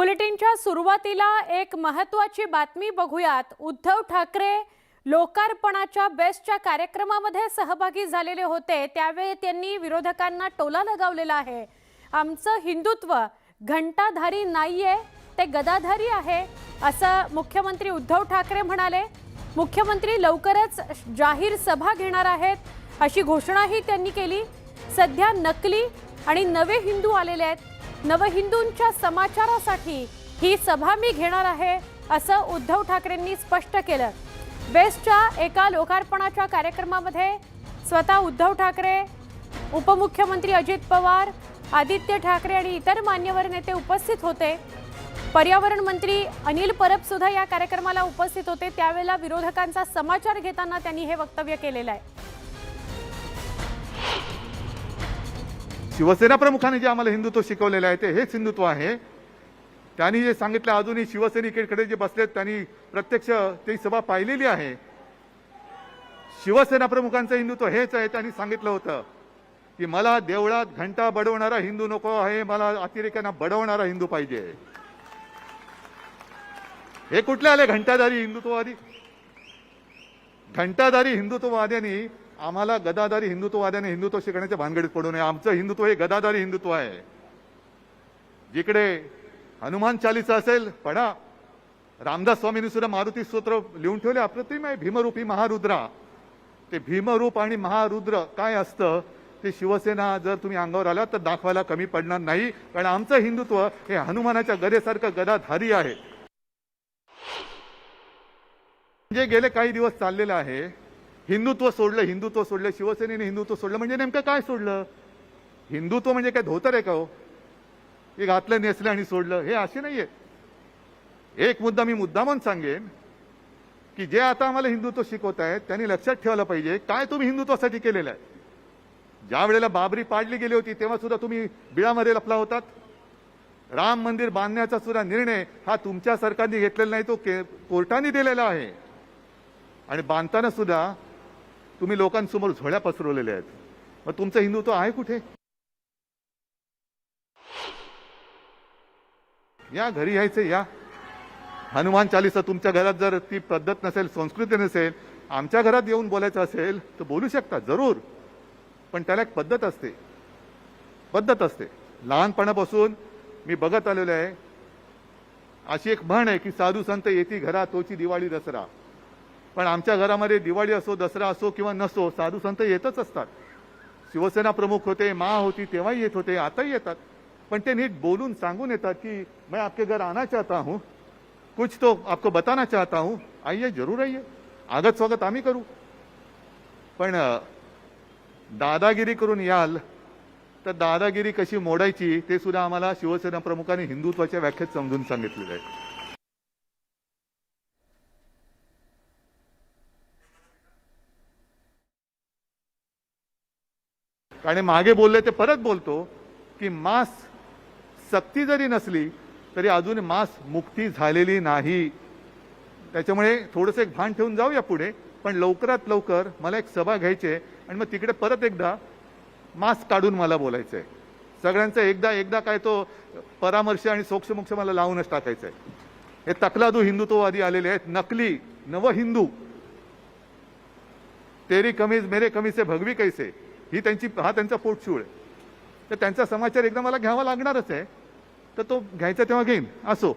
बुलेटिनच्या सुरुवातीला एक महत्वाची बातमी बघूयात. उद्धव ठाकरे लोकार्पणाच्या बेस्टच्या कार्यक्रमामध्ये सहभागी झालेले होते. त्यावेळी त्यांनी विरोधकांना टोला लगावलेला आहे. आमचं हिंदुत्व घंटाधारी नाहीये ते गदाधारी आहे असं मुख्यमंत्री उद्धव ठाकरे म्हणाले. मुख्यमंत्री लवकरच जाहीर सभा घेणार आहेत अशी घोषणाही त्यांनी केली. सध्या नकली आणि नवे हिंदू आलेले आहेत. नवहिंदूंच्या समाचारासाठी ही सभा मी घेणार आहे असं उद्धव ठाकरेंनी स्पष्ट केलं. बेस्टच्या एका लोकार्पणाच्या कार्यक्रमामध्ये स्वतः उद्धव ठाकरे उपमुख्यमंत्री अजित पवार आदित्य ठाकरे आणि इतर मान्यवर नेते उपस्थित होते. पर्यावरण मंत्री अनिल परब सुद्धा या कार्यक्रमाला उपस्थित होते. त्यावेळेला विरोधकांचा समाचार घेताना त्यांनी हे वक्तव्य केलेलं आहे. शिवसेना प्रमुखाने जे आम्हाला हिंदुत्व शिकवलेलं आहे ते हेच हिंदुत्व आहे. त्यांनी जे सांगितलं अजूनही शिवसैनिकांकडे जे बसलेत त्यांनी प्रत्यक्ष ती सभा पाहिलेली आहे. शिवसेना प्रमुखांचं हिंदुत्व हेच आहे त्यांनी सांगितलं होतं की मला देवळात घंटा बडवणारा हिंदू नको आहे मला अतिरेक्यांना बडवणारा हिंदू पाहिजे. हे कुठले आले? घंटाधारी हिंदुत्ववादी? घंटाधारी हिंदुत्ववाद्यांनी आम्हाला गदाधारी हिंदुत्ववाद्याने हिंदुत्व शिकण्याच्या भानगडीत पडू नये. आमचं हिंदुत्व हे गदाधारी हिंदुत्व आहे. जिकडे हनुमान चालीसा असेल पडा रामदास स्वामींनी सुद्धा मारुती स्तोत्र लिहून ठेवले. अप्रतिम आहे. भीमरूपी महारुद्रा. ते भीमरूप आणि महारुद्र काय असतं? ते शिवसेना जर तुम्ही अंगावर आला तर दाखवायला कमी पडणार नाही. कारण आमचं हिंदुत्व हे हनुमानाच्या गदेसारखं गदाधारी आहे. म्हणजे गेले काही दिवस चाललेलं आहे. हिंदुत्व सोडलं हिंदुत्व सोडलं शिवसेनेने हिंदुत्व सोडलं म्हणजे नेमकं काय सोडलं? हिंदुत्व म्हणजे काय धोतर आहे का हो? हे घातलं नेसलं आणि सोडलं हे असे नाहीये. एक मुद्दा मी मुद्दामून सांगेन की जे आता आम्हाला हिंदुत्व शिकवत आहेत त्यांनी लक्षात ठेवायला पाहिजे काय तुम्ही हिंदुत्वासाठी केलेलं आहे. ज्या वेळेला बाबरी पाडली गेली होती तेव्हा सुद्धा तुम्ही बिळामध्ये लपला होतात. राम मंदिर बांधण्याचा सुद्धा निर्णय हा तुमच्या सरकारने घेतलेला नाही तो के- कोर्टाने दिलेला आहे. आणि बांधताना सुद्धा तुम्ही लोकांसमोर झोळ्या पसरवलेल्या आहेत. मग तुमचं हिंदुत्व आहे कुठे? या घरी यायचं या. हनुमान चालीसा तुमच्या घरात जर ती पद्धत नसेल संस्कृती नसेल आमच्या घरात येऊन बोलायचं असेल तर बोलू शकता जरूर. पण त्याला एक पद्धत असते. पद्धत असते. लहानपणापासून मी बघत आलेलो आहे. अशी एक म्हण आहे की साधू संत येती घरा तोची दिवाळी दसरा. पण आमच्या घरामध्ये दिवाळी असो दसरा असो किंवा नसो साधू संत येतच असतात. शिवसेना प्रमुख होते मा होती तेव्हाही येत होते आताही येतात. पण ते नीट बोलून सांगून येतात की मैं आपके घर आना चाहता हूं. कुछ तो आपको बताना चाहता हूं. आइए जरूर आइए. आगत स्वागत आम्ही करू. पण दादागिरी करून याल तर दादागिरी कशी मोडायची ते सुद्धा आम्हाला शिवसेना प्रमुखांनी हिंदुत्वाच्या व्याख्येत समजून सांगितलेलं आहे. आणि मागे बोलले ते परत बोलतो की मास सक्ती जरी नसली तरी अजून मास मुक्ती झालेली नाही. त्याच्यामुळे थोडंसं एक भान ठेवून जाऊया पुढे पण लवकरात लवकर मला एक सभा घ्यायची आहे आणि मग तिकडे परत एकदा मास्क काढून मला बोलायचं आहे. सगळ्यांचं एकदा एकदा काय तो परामर्श आणि सोक्षमोक्ष मला लावूनच टाकायचं आहे. हे तकलादू हिंदुत्ववादी आलेले आहेत. नकली नव हिंदू तेरी कमीज मेरे कमी से भगवी कैसे? ही त्यांची हा त्यांचा पोटशूळ आहे. तर त्यांचा समाचार एकदा मला घ्यावा लागणारच आहे. तर तो घ्यायचा तेव्हा घेईन. असो.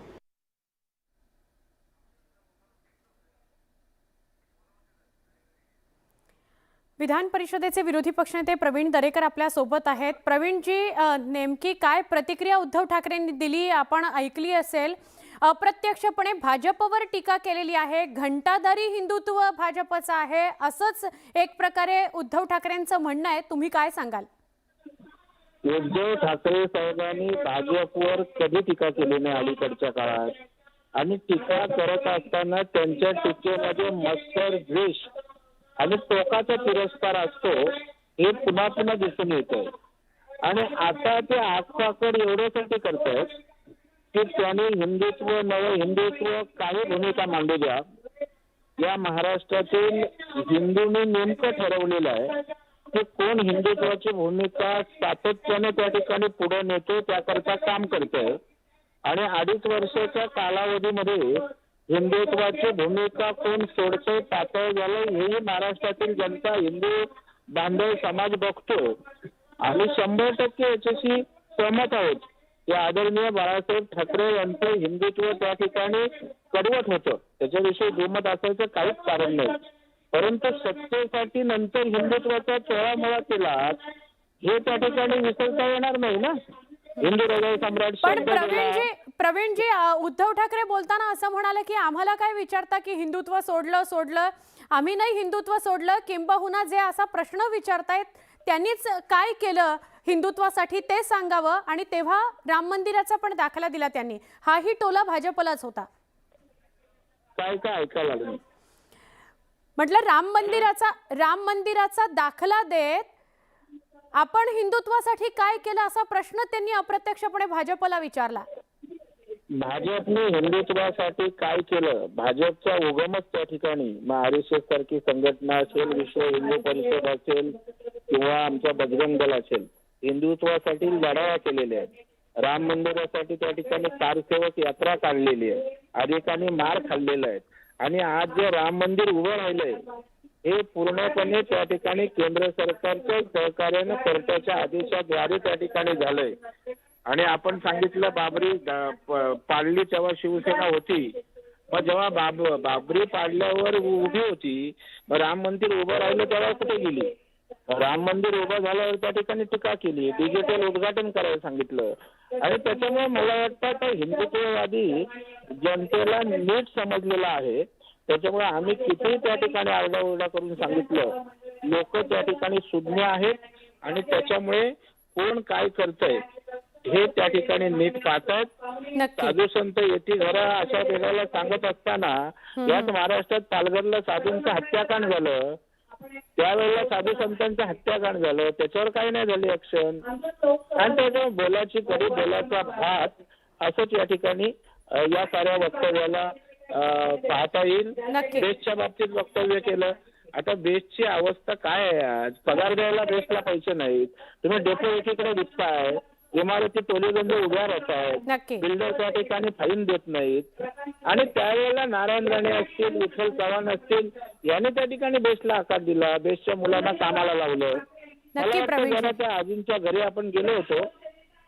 विधान परिषदेचे विरोधी पक्षनेते प्रवीण दरेकर आपल्यासोबत आहेत. प्रवीणजी नेमकी काय प्रतिक्रिया उद्धव ठाकरेंनी दिली आपण ऐकली असेल. अप्रत्यक्षपणे भाजपवर टीका केलेली आहे. घंटाधारी हिंदुत्व भाजपचं आहे. असंच एक प्रकारे उद्धव ठाकरेंचं म्हणणं आहे. तुम्ही काय सांगाल? उद्धव ठाकरे साहेबांनी भाजपवर कधी टीका केली नाही अलीकडच्या काळात? आणि टीका करत असताना त्यांच्या टीकेमध्ये मत्सर द्वेष आणि टोकाचा तिरस्कार असतो हे पुन्हा पुन्हा दिसून येत आहे आणि आता ते आगपाकड एवढ्यासाठी करतायत की त्यांनी हिंदुत्व नव हिंदुत्व काही भूमिका मांडू द्या. या महाराष्ट्रातील हिंदूंनी नेमकं ठरवलेलं आहे की कोण हिंदुत्वाची भूमिका सातत्याने त्या ठिकाणी पुढे नेतो त्याकरता काम करतंय. आणि अडीच वर्षाच्या कालावधीमध्ये हिंदुत्वाची भूमिका कोण सोडते पातळ झालं हेही महाराष्ट्रातील जनता हिंदू बांधव समाज बघतो. आम्ही शंभर टक्के याच्याशी सहमत आहोत. की आदरणीय बाळासाहेब ठाकरे यांचं हिंदुत्व त्या ठिकाणी कडवट होतं. त्याच्याविषयी दुमत असायचं काहीच कारण नाही. परंतु सत्तेसाठी नंतर हिंदुत्वाचा चोळामोळा केला हे त्या ठिकाणी विसरता येणार नाही ना? हिंदू हृदय सम्राट पण. प्रवीणजी प्रवीणजी उद्धव ठाकरे बोलताना असं म्हणाले की आम्हाला काय विचारता की हिंदुत्व सोडलं सोडलं? आम्ही नाही हिंदुत्व सोडलं किंबहुना जे असा प्रश्न विचारतायत त्यांनीच काय केलं? हिंदुत्वासाठी ते सांगावं आणि तेव्हा राम मंदिराचा पण दाखला दिला त्यांनी. हाही टोला भाजपलाच होता. काय काय ऐकायला लागलं? म्हटलं राम मंदिराचा राम मंदिराचा दाखला देत आपण हिंदुत्वासाठी काय केलं असा प्रश्न त्यांनी अप्रत्यक्षपणे भाजपला विचारला. भाजपने हिंदुत्वासाठी काय केलं? भाजपचा उगमच त्या ठिकाणी. मग आर एस एस सारखी संघटना असेल विश्व हिंदू परिषद असेल किंवा आमच्या बजरंग दल असेल हिंदुत्वासाठी लढाया केलेल्या आहेत. राम मंदिरासाठी त्या ठिकाणी कारसेवक यात्रा काढलेली आहे. अनेकांनी मार खाल्लेला आहे. आणि आज जे राम मंदिर उभं राहिलंय हे पूर्णपणे त्या ठिकाणी केंद्र सरकारच्या सहकार्यानं कोर्टाच्या आदेशाद्वारे त्या ठिकाणी झालंय. आणि आपण सांगितलं बाबरी पाडली तेव्हा शिवसेना होती. मग जेव्हा बाब बाबरी पाडल्यावर उभी होती मग राम मंदिर उभं राहिलं तेव्हा कुठे गेली? राम मंदिर उभं झाल्यावर त्या ठिकाणी टीका केली. डिजिटल उद्घाटन करायला सांगितलं. आणि त्याच्यामुळे मला वाटतं आता हिंदुत्ववादी जनतेला नीट समजलेला आहे. त्याच्यामुळे आम्ही कितीही त्या ठिकाणी आरडाओरडा करून सांगितलं लोक त्या ठिकाणी सुज्ञ आहेत आणि त्याच्यामुळे कोण काय करतंय हे त्या ठिकाणी नीट पाहतायत. नक्की. साधू संत येती घरा अशा वेळेला सांगत असताना याच महाराष्ट्रात पालघरला साधूंचं हत्याकांड झालं. त्यावेळेला साधू संतांचं हत्याकांड झालं. त्याच्यावर काही नाही झाली ऍक्शन आणि त्याच्यावर बोलाची कडी बोलाचा भात असंच या ठिकाणी या साऱ्या वक्तव्याला पाहता येईल. बेस्टच्या बाबतीत वक्तव्य केलं. आता बेस्टची अवस्था काय आहे आज? पगार द्यायला बेस्टला पैसे नाहीत. तुम्ही डेपो एकीकडे विकताय. इमारती टोलेगंज उभ्या राहत आहेत. बिल्डर त्या ठिकाणी फाईन देत नाहीत. आणि त्यावेळेला नारायण राणे असतील विठ्ठल चव्हाण असतील यांनी त्या ठिकाणी बेस्टला आकार दिला. बेस्टच्या मुलांना कामाला लावलं. मला वाटतं प्रवीणजी. जरा त्या आजींच्या घरी आपण गेलो होतो.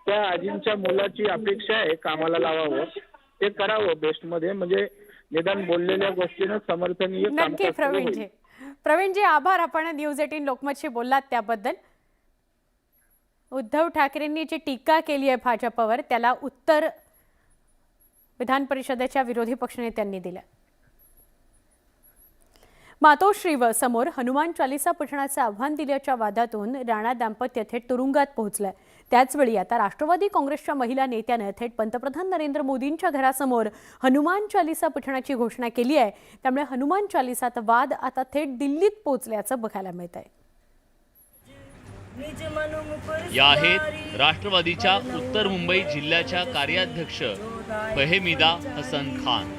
त्या आजींच्या मुलाची अपेक्षा आहे कामाला लावावं. ते करावं बेस्टमध्ये. म्हणजे निदान बोललेल्या गोष्टीनं समर्थनीय नक्की. प्रवीणजी. प्रवीणजी आभार. आपण न्यूज एटीन लोकमतशी बोललात त्याबद्दल. उद्धव ठाकरेंनी जी टीका केली आहे भाजपवर त्याला उत्तर विधान परिषदेच्या विरोधी पक्षनेत्यांनी दिलं. मातोश्रीवर समोर हनुमान चालिसा पठणाचं आव्हान दिल्याच्या वादातून राणा दाम्पत्य थेट तुरुंगात पोहोचलंय. त्याचवेळी आता राष्ट्रवादी काँग्रेसच्या महिला नेत्यानं थेट पंतप्रधान नरेंद्र मोदींच्या घरासमोर हनुमान चालिसा पठणाची घोषणा केली आहे. त्यामुळे हनुमान चालिसात वाद आता थेट दिल्लीत पोहोचल्याचं बघायला मिळत आहे या आहेत राष्ट्रवादीच्या उत्तर मुंबई जिल्ह्याच्या कार्याध्यक्ष फहेमिदा हसन खान.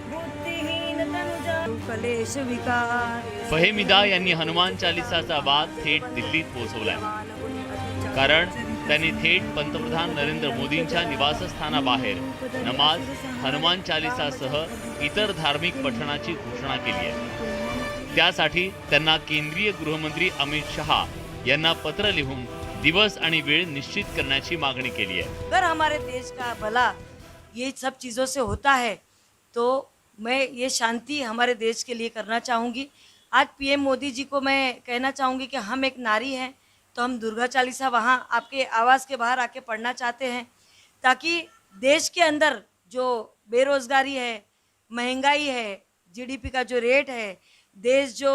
फहेमिदा यांनी हनुमान चालिसाचा वाद थेट दिल्लीत पोहोचवलाय. कारण त्यांनी थेट पंतप्रधान नरेंद्र मोदींच्या निवासस्थानाबाहेर नमाज हनुमान चालिसासह इतर धार्मिक पठणाची घोषणा केली आहे. त्यासाठी त्यांना केंद्रीय गृहमंत्री अमित शहा यांना पत्र लिहून दिवस आणि वेळ निश्चित करण्याची मागणी केली आहे. अगर हमारे देश का भला ये सब चीज़ों से होता है तो मैं ये शांति हमारे देश के लिए करना चाहूँगी। आज पीएम मोदी जी को मैं कहना चाहूँगी कि हम एक नारी हैं तो हम दुर्गा चालीसा वहाँ आपके आवास के बाहर आके पढ़ना चाहते हैं, ताकि देश के अंदर जो बेरोजगारी है, महँगाई है, जीडीपी का जो रेट है देश जो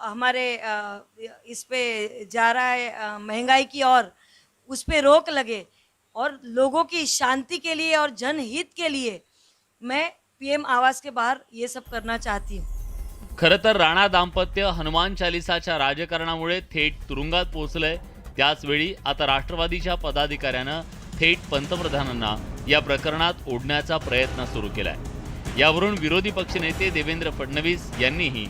हमारे इस पे जा रहा है महंगाई की ओर उस पे रोक लगे और लोगों की शांति के लिए और जनहित के लिए मैं पीएम आवास के बाहर ये सब करना चाहती हूँ। खरं तर राणा दाम्पत्य हनुमान चालिसाच्या राजकारणामुळे थेट तुरुंगात पोहोचलंय. त्याचवेळी आता राष्ट्रवादीच्या पदाधिकाऱ्यानं थेट पंतप्रधानांना या प्रकरणात ओढण्याचा प्रयत्न सुरू केलाय. यावरून विरोधी पक्षनेते देवेंद्र फडणवीस यांनीही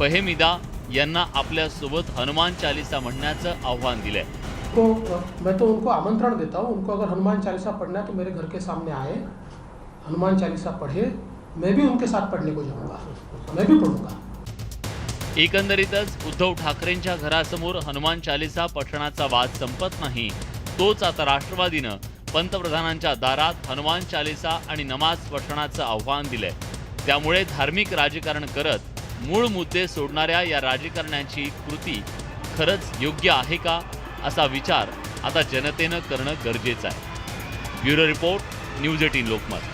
फहेमिदा यांना आपल्यासोबत हनुमान चालिसा म्हणण्याचं आव्हान दिलंय. को मैं तो उनको आमंत्रण देता हूँ. उनको अगर हनुमान चालीसा पढ़ना है तो मेरे घर के सामने आए. हनुमान चालीसा पढ़े. मैं भी उनके साथ पढ़ने को जाऊंगा. मैं भी पढ़ूंगा. एकंदरीतच उद्धव ठाकरेंच्या घरासमोर हनुमान चालिसा पठणाचा वाद संपत नाही. तोच आता राष्ट्रवादीनं पंतप्रधानांच्या दारात हनुमान चालिसा आणि नमाज पठणाचं आव्हान दिलंय. त्यामुळे धार्मिक राजकारण करत मूळ मुद्दे सोडणाऱ्या या राजकारण्याची कृती खरंच योग्य आहे का असा विचार आता जनतेनं करणं गरजेचं आहे. Bureau report news eighteen Lokmat.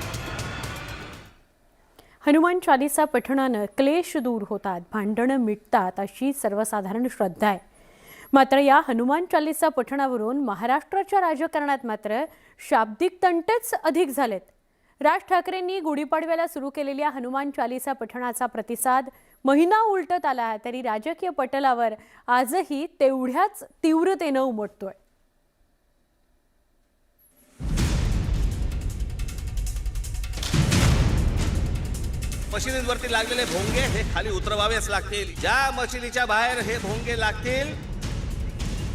Hanuman Chalisa पठणानं क्लेश दूर होतात भांडणं मिटतात अशी सर्वसाधारण श्रद्धा आहे. मात्र या हनुमान चालिसा पठणावरून महाराष्ट्राच्या राजकारणात मात्र शाब्दिक तंटेच अधिक झालेत. राज ठाकरेंनी गुढीपाडव्याला सुरू केलेल्या हनुमान चालिसा पठणाचा प्रतिसाद महिना उलटत आला तरी राजकीय पटलावर आजही तेवढ्याच तीव्रतेनं उमटतोय. मशिनींवरती लागलेले भोंगे हे खाली उतरवावेच लागतील. ज्या मशिनीच्या बाहेर हे भोंगे लागतील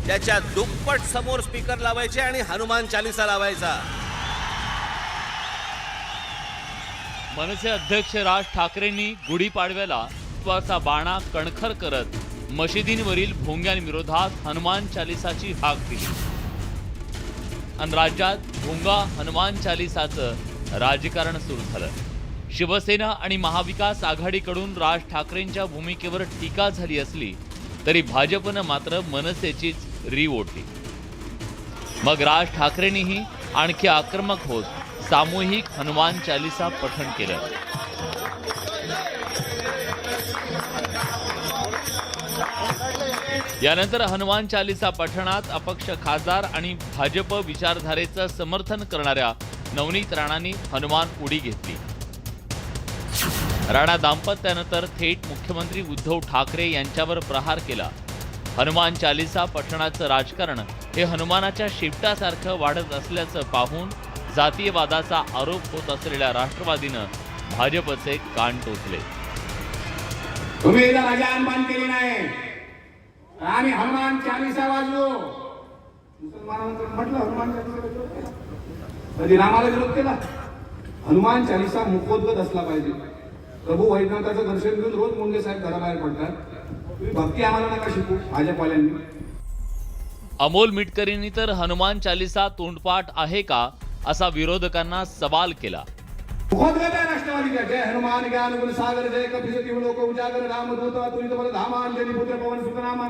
त्याच्या दुप्पट समोर स्पीकर लावायचे आणि हनुमान चालिसा लावायचा. मनसे अध्यक्ष राज ठाकरेंनी गुढीपाडव्याला त्वाचा बाणा कणखर करत मशिदींवरील भोंग्यांविरोधात हनुमान चालिसाची हाक दिली. आणि राज्यात भोंगा हनुमान चालिसाचं राजकारण सुरू झालं. शिवसेना आणि महाविकास आघाडीकडून राज ठाकरेंच्या भूमिकेवर टीका झाली असली तरी भाजपनं मात्र मनसेचीच री ओढली. मग राज ठाकरेंनीही आणखी आक्रमक होत सामूहिक हनुमान चालिसा पठण केलं. यानंतर हनुमान चालिसा पठणात अपक्ष खासदार आणि भाजप विचारधारेचं समर्थन करणाऱ्या नवनीत राणांनी हनुमान उडी घेतली. राणा दाम्पत्यानंतर थेट मुख्यमंत्री उद्धव ठाकरे यांच्यावर प्रहार केला. हनुमान चालिसा पठणाचं राजकारण हे हनुमानाच्या शिफ्टासारखं वाढत असल्याचं पाहून जातीयवादाचा आरोप होत असलेल्या राष्ट्रवादीनं भाजपचे कान टोचले. तुम्ही राजा हनुमान नाही आम्ही हनुमान चालिसा वाजलो मुसलमानांचं म्हटलं हनुमान चालिसा कधी रामाला विरोध केला? हनुमान चालिसा मुखोद्गत असला पाहिजे. प्रभू वैद्यनाथाचं दर्शन घेऊन रोज मुंडे साहेब घराबाहेर पडतात. तुम्ही भक्ती आम्हाला नका शिकू भाजपवाल्यांनी. अमोल मिटकरींनी तर हनुमान चालिसा तोंडपाठ आहे का असा विरोधकांना सवाल केला. मुखोद्गत आहे राष्ट्रवादीच्या जय हनुमान ज्ञान गुण सागर जय कपिसती लोक उजागर रामदूत तुलित बल धामा पुत्र पवन सुतनामा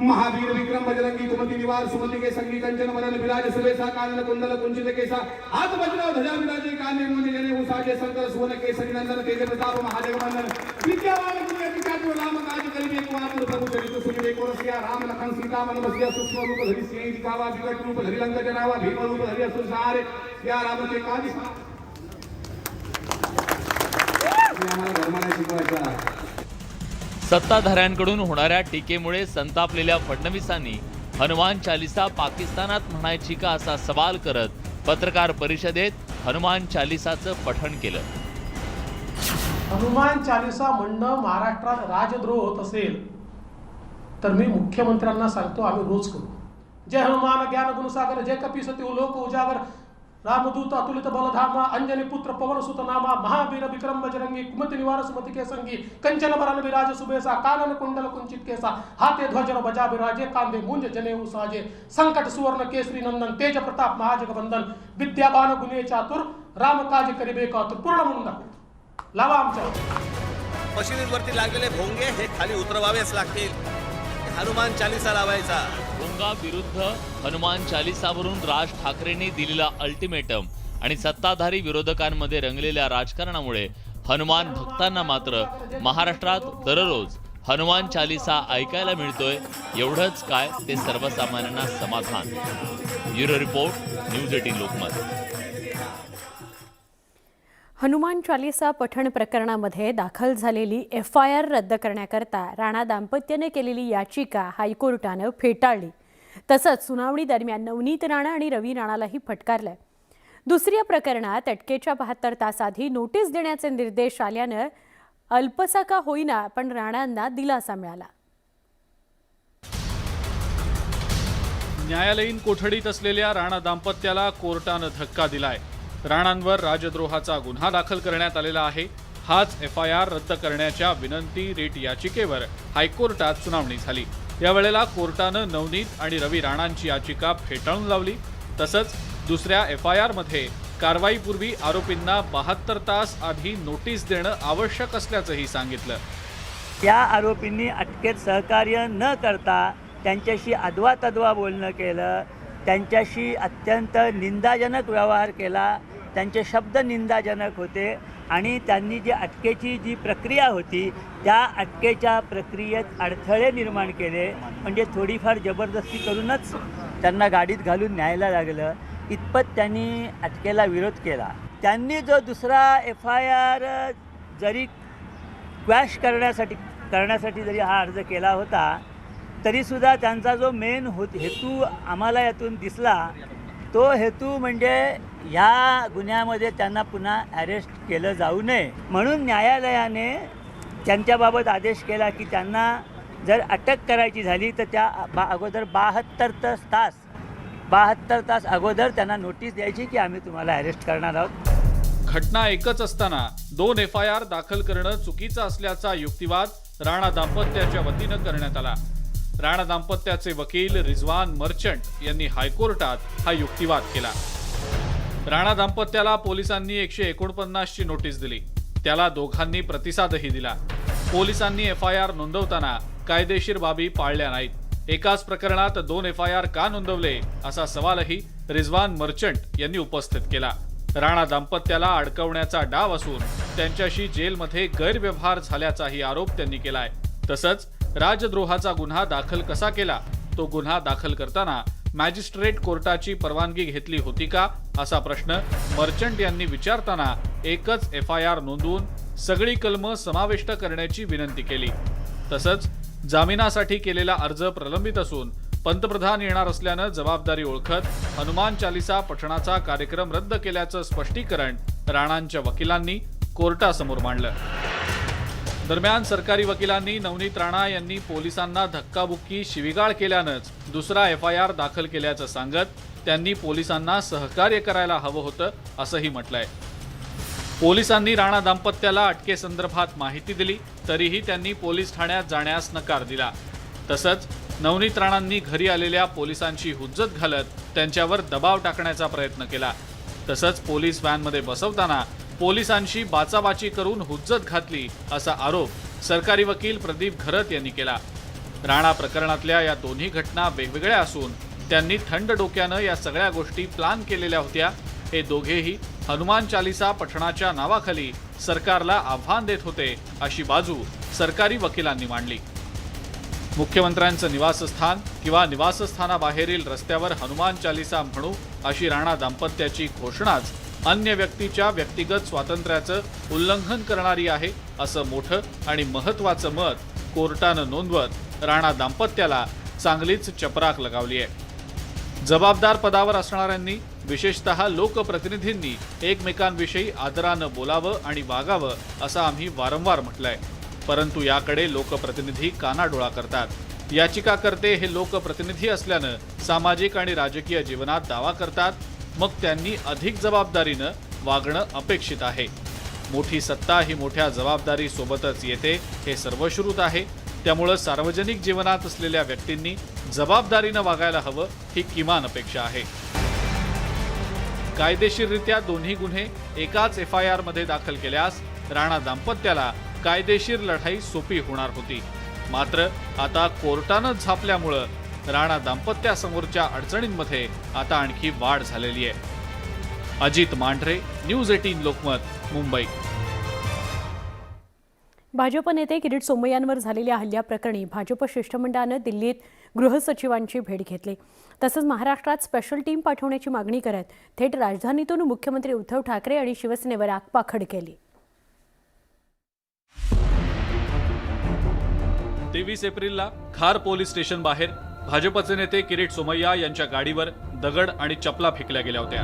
महावीर विक्रम बजरंगी कुमती निवार सुमती के संगी कंचन वरन विराज सुरेसा कानन कुंडल कुंचित केसा हात वज्र ध्वजा विराजे काने मुंज जने उसाजे शंकर सुवन केसरी नंदन तेज प्रताप महादेव नंदन विद्यावान गुण विख्यात राम काज करिबे कुमार प्रभु चरित सुनि सुनिबे कोरसिया राम लखन सीता मन बसिया सूक्ष्म रूप धरि सिंह दिखावा विकट रूप धरि लंक जनावा भीम रूप धरि असुर सहारे या राम के काज तुम्ही आम्हाला धर्म नाही शिकवायचा सत्ताधाऱ्यांकडून होणाऱ्या टीकेमुळे संतापलेल्या फडणवीसांनी हनुमान चालिसा पाकिस्तानात म्हणायची का असा सवाल करत पत्रकार परिषदेत हनुमान चालिसाचं पठण केलं. हनुमान चालिसा म्हणणं महाराष्ट्रात राजद्रोह होत असेल तर मी मुख्यमंत्र्यांना सांगतो आम्ही रोज करू. जय हनुमान ज्ञान गुणसागर जय कपिसती लोक उजागर. रामदूत अतुलित बलधामा अंजनी पुत्र पवन सुत नामा महावीर विक्रम बजरंगी कुमति निवार सुमति के संगी कंचन बरन विराज सुबेसा कानन कुंडल कुंचित केसा हाथे ध्वजर बजा विराजे कांदे मुंज जने साजे संकट सुवर्ण केसरी नंदन तेज प्रताप महाजगवंदन विद्याबान गुणे चातुर राम काज करिबे कातुर पूर्ण म्हणून दाखव लावा आमच्या। मशिनींवरती लागलेले भोंगे हे खाली उतरवावेच लागतील. हनुमान चालिसा लावायचा. भोंगा विरुद्ध हनुमान चालिसावरून राज ठाकरेंनी दिलेला अल्टिमेटम आणि सत्ताधारी विरोधकांमध्ये रंगलेल्या राजकारणामुळे हनुमान भक्तांना मात्र महाराष्ट्रात दररोज हनुमान चालिसा ऐकायला मिळतोय. एवढंच काय ते सर्वसामान्यांना समाधान. Bureau report news eighteen Lokmat. Hanuman Chalisa पठण प्रकरणामध्ये दाखल झालेली एफ आय आर रद्द करण्याकरता राणा दाम्पत्याने केलेली याचिका हायकोर्टानं फेटाळली. तसंच सुनावणी दरम्यान नवनीत राणा आणि रवी राणालाही फटकारलंय दुसऱ्या प्रकरणात अटकेच्या बहात्तर तास आधी नोटीस देण्याचे निर्देश आल्यानं अल्पसा का होईना पण राणांना दिलासा मिळाला. न्यायालयीन कोठडीत असलेल्या राणा दाम्पत्याला कोर्टानं धक्का दिलाय. राणांवर राजद्रोहाचा गुन्हा दाखल करण्यात आलेला आहे. हाच एफ आय आर रद्द करण्याच्या विनंती रिट याचिकेवर हायकोर्टात सुनावणी झाली. यावेळेला कोर्टानं नवनीत आणि रवी राणांची याचिका फेटाळून लावली. तसंच दुसऱ्या एफ आय आरमध्ये कारवाईपूर्वी आरोपींना बहात्तर तास आधी नोटीस देणं आवश्यक असल्याचंही सांगितलं. त्या आरोपींनी अटकेत सहकार्य न करता त्यांच्याशी अदवा तद्वा बोलणं केलं त्यांच्याशी अत्यंत निंदाजनक व्यवहार केला त्यांचे शब्द निंदाजनक होते. आणि त्यांनी जी अटकेची जी प्रक्रिया होती त्या अटकेच्या प्रक्रियेत अडथळे निर्माण केले. म्हणजे थोडीफार जबरदस्ती करूनच त्यांना गाडीत घालून न्यायला लागलं. इतपत त्यांनी अटकेला विरोध केला. त्यांनी जो दुसरा एफ आय आर जरी क्वॅश करण्यासाठी करण्यासाठी जरी हा अर्ज केला होता तरीसुद्धा त्यांचा जो मेन होत हेतू आम्हाला यातून दिसला तो हेतू म्हणजे ह्या गुन्ह्यामध्ये त्यांना पुन्हा अरेस्ट केलं जाऊ नये. म्हणून न्यायालयाने त्यांच्याबाबत आदेश केला की त्यांना जर अटक करायची झाली तर त्या बा अगोदर बहात्तर तास तास बहात्तर तास अगोदर त्यांना नोटीस द्यायची की आम्ही तुम्हाला अरेस्ट करणार आहोत. घटना एकच असताना दोन एफ आय आर दाखल करणं चुकीचं असल्याचा युक्तिवाद राणा दाम्पत्याच्या वतीनं करण्यात आला. राणा दाम्पत्याचे वकील रिझवान मर्चंट यांनी हायकोर्टात हा युक्तिवाद केला. राणा दाम्पत्याला पोलिसांनी एकशे एकोणपन्नासची नोटीस दिली. त्याला दोघांनी प्रतिसादही दिला. पोलिसांनी एफ आय आर नोंदवताना कायदेशीर बाबी पाळल्या नाहीत. एकाच प्रकरणात दोन एफ आय आर का नोंदवले असा सवालही रिझवान मर्चंट यांनी उपस्थित केला. राणा दाम्पत्याला अडकवण्याचा डाव असून त्यांच्याशी जेलमध्ये गैरव्यवहार झाल्याचाही आरोप त्यांनी केलाय. तसंच राजद्रोहाचा गुन्हा दाखल कसा केला तो गुन्हा दाखल करताना मॅजिस्ट्रेट कोर्टाची परवानगी घेतली होती का? असा प्रश्न मर्चंट यांनी विचारताना एकच एफ आय आर नोंदवून सगळी कलमं समाविष्ट करण्याची विनंती केली. तसंच जामिनासाठी केलेला अर्ज प्रलंबित असून पंतप्रधान येणार असल्यानं जबाबदारी ओळखत हनुमान चालिसा पठणाचा कार्यक्रम रद्द केल्याचं स्पष्टीकरण राणांच्या वकिलांनी कोर्टासमोर मांडलं. दरम्यान सरकारी वकिलांनी नवनीत राणा यांनी पोलिसांना धक्काबुक्की शिविगाळ केल्यानंच दुसरा एफ आय आर दाखल केल्याचं सांगत त्यांनी पोलिसांना सहकार्य करायला हवं होतं असंही म्हटलंय. पोलिसांनी राणा दाम्पत्याला अटकेसंदर्भात माहिती दिली तरीही त्यांनी पोलीस ठाण्यात जाण्यास नकार दिला. तसंच नवनीत राणांनी घरी आलेल्या पोलिसांची हुज्जत घालत त्यांच्यावर दबाव टाकण्याचा प्रयत्न केला. तसंच पोलीस व्हॅनमध्ये बसवताना पोलिसांशी बाचाबाची करून हुज्जत घातली असा आरोप सरकारी वकील प्रदीप घरत यांनी केला. राणा प्रकरणातल्या या दोन्ही घटना वेगवेगळ्या असून त्यांनी थंड डोक्यानं या सगळ्या गोष्टी प्लान केलेल्या होत्या. हे दोघेही हनुमान चालिसा पठणाच्या नावाखाली सरकारला आव्हान देत होते अशी बाजू सरकारी वकिलांनी मांडली. मुख्यमंत्र्यांचं निवासस्थान किंवा निवासस्थानाबाहेरील रस्त्यावर हनुमान चालिसा म्हणू अशी राणा दाम्पत्याची घोषणाच अन्य व्यक्तीच्या व्यक्तिगत स्वातंत्र्याचं उल्लंघन करणारी आहे असं मोठं आणि महत्वाचं मत कोर्टानं नोंदवत राणा दाम्पत्याला चांगलीच चपराक लगावली आहे. जबाबदार पदावर असणाऱ्यांनी विशेषतः लोकप्रतिनिधींनी एकमेकांविषयी आदरानं बोलावं आणि वागावं असं आम्ही वारंवार म्हटलंय. परंतु याकडे लोकप्रतिनिधी कानाडोळा करतात. याचिकाकर्ते हे लोकप्रतिनिधी असल्यानं सामाजिक आणि राजकीय जीवनात दावा करतात मग त्यांनी अधिक जबाबदारीनं वागणं अपेक्षित आहे. मोठी सत्ता ही मोठ्या जबाबदारी सोबतच येते हे सर्वश्रुत आहे. त्यामुळं सार्वजनिक जीवनात असलेल्या व्यक्तींनी जबाबदारीनं वागायला हवं ही किमान अपेक्षा आहे. कायदेशीररित्या दोन्ही गुन्हे एकाच एफ आय आरमध्ये दाखल केल्यास राणा दाम्पत्याला कायदेशीर लढाई सोपी होणार होती. मात्र आता कोर्टानं झापल्यामुळं राणा दाम्पत्यासमोरच्या अडचणींमध्ये आता आणखी वाढ झालेली आहे. Ajit Mandhare news eighteen Lokmat Mumbai. Bhajap नेते किरीट सोमय्यांवर झालेल्या हल्ल्याप्रकरणी भाजप शिष्टमंडळानं दिल्लीत गृहसचिवांची भेट घेतली. तसंच महाराष्ट्रात स्पेशल टीम पाठवण्याची मागणी करत थेट राजधानीतून मुख्यमंत्री उद्धव ठाकरे आणि शिवसेनेवर आगपाखड केली. तेवीस एप्रिलला खार पोलीस स्टेशन बाहेर भाजपचे नेते किरीट सोमय्या यांच्या गाडीवर दगड आणि चपला फेकल्या गेल्या होत्या.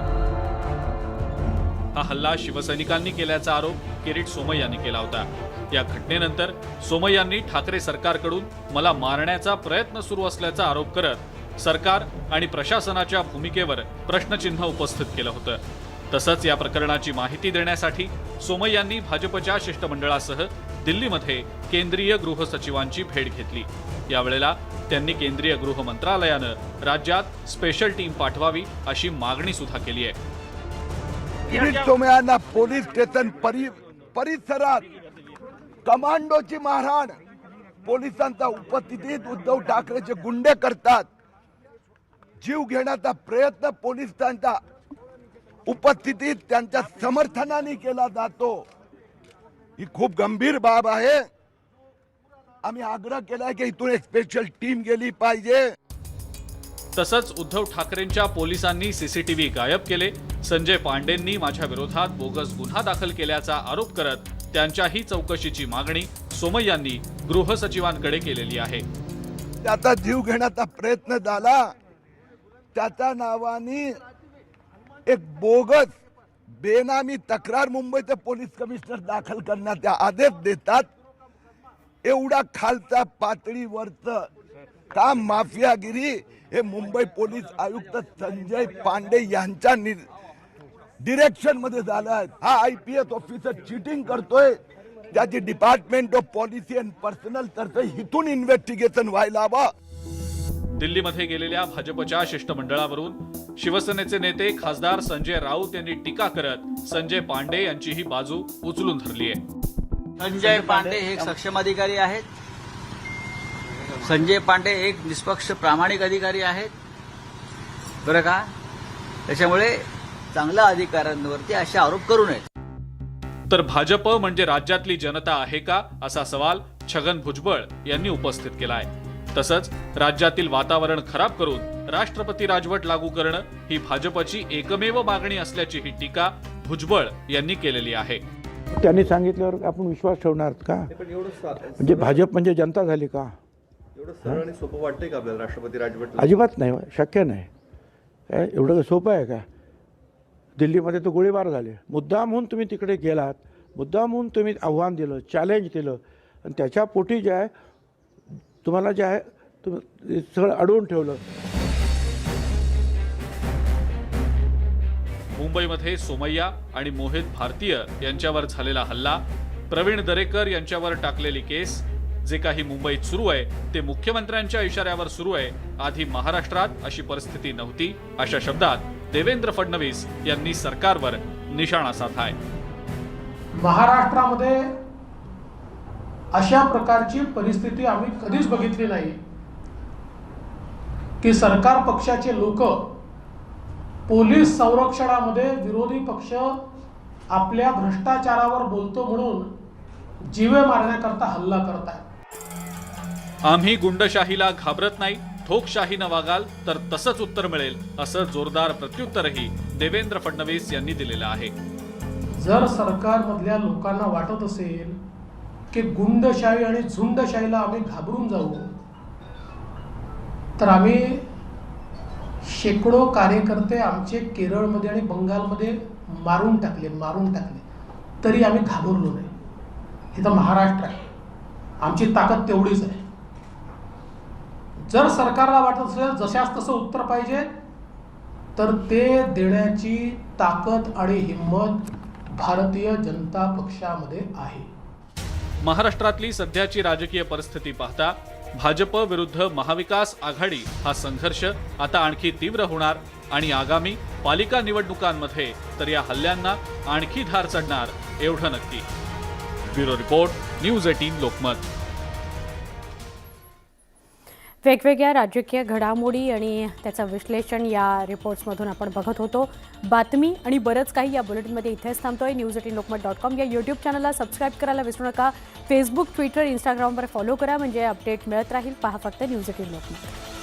हा हल्ला शिवसैनिकांनी केल्याचा आरोप किरीट सोमय्यांनी केला होता. या घटनेनंतर सोमय्यांनी ठाकरे सरकारकडून मला मारण्याचा प्रयत्न सुरू असल्याचा आरोप करत सरकार आणि प्रशासनाच्या भूमिकेवर प्रश्नचिन्ह उपस्थित केलं होतं. तसंच या प्रकरणाची माहिती देण्यासाठी सोमय्यांनी भाजपच्या शिष्टमंडळासह दिल्लीमध्ये केंद्रीय गृह सचिवांची भेट घेतली. यावेळेला त्यांनी केंद्रीय गृह मंत्रालयानं राज्यात स्पेशल टीम पाठवावी अशी मागणी सुद्धा केली आहे. पोलीस स्टेशन परिसरात. कमांडोची मारहाण पोलिसांचा उपस्थितीत उद्धव ठाकरेचे गुंडे करतात. जीव घेण्याचा प्रयत्न पोलिसांच्या उपस्थितीत त्यांच्या समर्थनाने केला जातो. ही खूप गंभीर बाब आहे. आम्ही आग्रह केलाय की इथून एक स्पेशल टीम गेली पाहिजे. तसंच उद्धव ठाकरेंच्या पोलिसांनी सीसीटीव्ही गायब केले. संजय पांडेंनी माझ्या विरोधात बोगस गुन्हा दाखल केल्याचा आरोप करत त्यांच्याही चौकशीची मागणी सोमय्यांनी गृह सचिवांकडे केलेली आहे. त्याचा जीव घेण्याचा प्रयत्न झाला. त्याच्या नावाने एक बोगस बेनामी तक्रार मुंबईचे पोलीस कमिशनर दाखल करण्याचे आदेश देतात. एवढा खालच्या पातळीवरच काम माफियागिरी हे मुंबई पोलीस आयुक्त संजय पांडे यांच्या डिरेक्शनमध्ये झालं आहे. हा I P S officer cheating करतोय. त्याची department of policy and personnel तर्फे इथून इन्व्हेस्टिगेशन व्हायला हवं. दिल्लीमध्ये गेलेल्या भाजपच्या शिष्टमंडळावरून शिवसेनेचे नेते खासदार संजय राऊत यांनी टीका करत संजय पांडे यांची ही बाजू उचलून धरली आहे. संजय पांडे हे एक सक्षम अधिकारी आहेत. संजय पांडे एक निष्पक्ष प्रामाणिक अधिकारी आहेत. बरं का? त्याच्यामुळे चांगल्या अधिकाऱ्यांवरती असे आरोप करू नयेत. तर भाजप म्हणजे राज्यातली जनता आहे का? असा सवाल छगन भुजबळ यांनी उपस्थित केलाय. तसंच राज्यातील वातावरण खराब करून राष्ट्रपती राजवट लागू करणं ही भाजपची एकमेव मागणी असल्याची ही टीका भुजबळ यांनी केलेली आहे. त्यांनी सांगितल्यावर आपण विश्वास ठेवणार का? म्हणजे भाजप म्हणजे जनता झाली का? एवढं सरळ आणि सोपं वाटतंय का आपल्याला राष्ट्रपती राजवट अजिबात नाही शक्य नाही. काय एवढं सोपं आहे का? दिल्लीमध्ये तर गोळीबार झाले. मुद्दामहून तुम्ही तिकडे गेलात मुद्दामहून तुम्ही आव्हान दिलं चॅलेंज दिलं आणि त्याच्या पोटी जे आहे तुम्हाला जे आहे तुम्ही सगळं अडवून ठेवलं. मुंबईमध्ये सोमय्या आणि मोहित भारतीय यांच्यावर झालेला हल्ला प्रवीण दरेकर यांच्यावर टाकलेली केस जे काही मुंबईत सुरू आहे ते मुख्यमंत्र्यांच्या इशाऱ्यावर सुरू आहे आधी महाराष्ट्रात अशी परिस्थिती नव्हती अशा शब्दात देवेंद्र फडणवीस यांनी सरकारवर निशाणा साधलाय. महाराष्ट्रामध्ये अशा प्रकारची परिस्थिती आम्ही कधीच बघितली नाही. की सरकार पक्षाचे लोक पोलीस संरक्षणामध्ये विरोधी पक्ष आपल्या भ्रष्टाचारावर बोलतो म्हणून जीवे मारण्याकरता हल्ला करत आहे आम्ही गुंडशाहीला घाबरत नाही ठोकशाहीनं वागाल तर तसंच उत्तर मिळेल असं जोरदार प्रत्युत्तरही देवेंद्र फडणवीस यांनी दिलेलं आहे. जर सरकारमधल्या लोकांना वाटत असेल की गुंडशाही आणि झुंडशाहीला आम्ही घाबरून जाऊ. तर आम्ही शेकडो कार्यकर्ते आमचे केरळमध्ये आणि बंगालमध्ये मारून टाकले मारून टाकले. तरी आम्ही घाबरलो नाही. हे तर महाराष्ट्र आहे. आमची ताकद तेवढीच आहे. जर सरकारला वाटत असेल जशास तसं उत्तर पाहिजे तर ते देण्याची ताकद आणि हिंमत भारतीय जनता पक्षामध्ये आहे. महाराष्ट्रातली सध्याची राजकीय परिस्थिती पाहता भाजप विरुद्ध महाविकास आघाडी हा संघर्ष आता आणखी तीव्र होणार आणि आगामी पालिका निवडणुकांमध्ये तर या हल्ल्यांना आणखी धार चढणार एवढं नक्की. Bureau report news eighteen Lokmat. वेगवेगळ्या राजकीय घडामोडी आणि त्याचं विश्लेषण या रिपोर्ट्समधून आपण बघत होतो. बातमी आणि बरंच काही या बुलेटिनमध्ये इथेच थांबतोय. News eighteen Lokmat dot com या यूट्यूब चॅनलला सबस्क्राईब करायला विसरू नका. फेसबुक ट्विटर इंस्टाग्रामवर फॉलो करा. म्हणजे अपडेट मिळत राहील. पहा फक्त न्यूज एटीन लोकमत.